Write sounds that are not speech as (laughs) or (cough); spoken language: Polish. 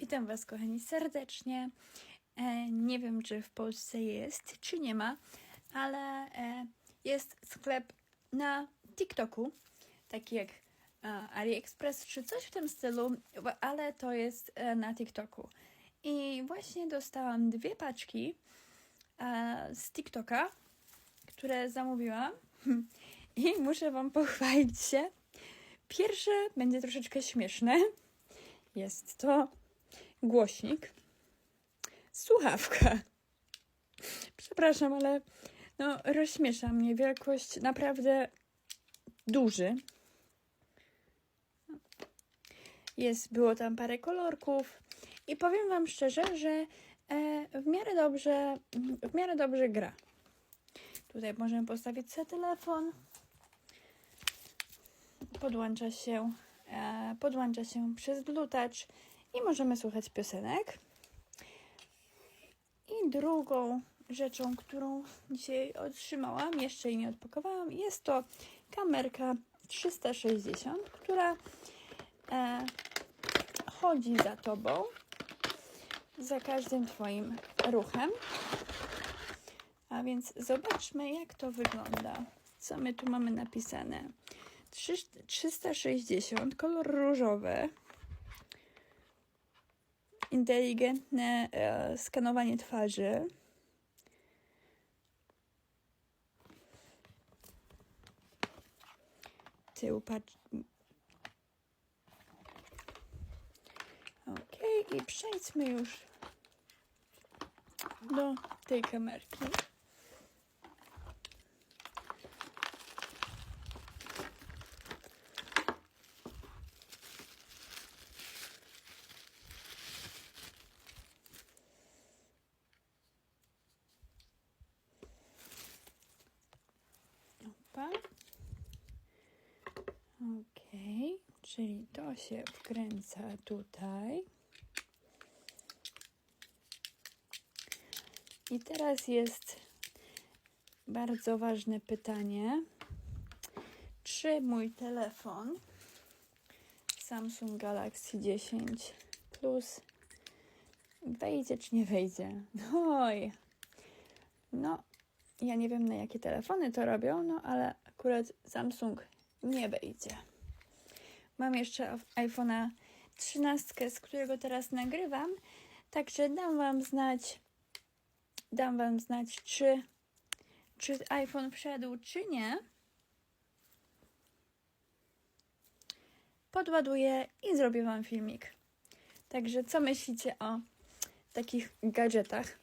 Witam Was, kochani, serdecznie. E, nie wiem, czy w Polsce jest, czy nie ma, ale e, jest sklep na TikToku, taki jak e, AliExpress, czy coś w tym stylu, ale to jest e, na TikToku. I właśnie dostałam dwie paczki e, z TikToka, które zamówiłam. (laughs) I muszę Wam pochwalić się. Pierwsze będzie troszeczkę śmieszne. Jest to głośnik, słuchawka. Przepraszam, ale no, rozśmiesza mnie wielkość naprawdę duży. Jest, było tam parę kolorków i powiem Wam szczerze, że e, w miarę dobrze, w miarę dobrze gra. Tutaj możemy postawić sobie telefon. Podłącza się, e, podłącza się przez Bluetooth i możemy słuchać piosenek. I drugą rzeczą, którą dzisiaj otrzymałam, jeszcze jej nie odpakowałam, jest to kamerka 360, która e, chodzi za tobą, za każdym Twoim ruchem. A więc zobaczmy, jak to wygląda. Co my tu mamy napisane? Trzy- 360, kolor różowy. Inteligentne e, skanowanie twarzy. Tył patrz. Ok, i przejdźmy już do tej kamerki. Ok, czyli to się wkręca tutaj. I teraz jest bardzo ważne pytanie. Czy mój telefon Samsung Galaxy 10 Plus wejdzie czy nie wejdzie? (laughs) Oj. No, ja nie wiem na jakie telefony to robią, no ale akurat Samsung nie wejdzie. Mam jeszcze iPhone'a 13, z którego teraz nagrywam, także dam Wam znać, dam Wam znać, czy, czy iPhone wszedł, czy nie. Podładuję i zrobię Wam filmik. Także co myślicie o takich gadżetach?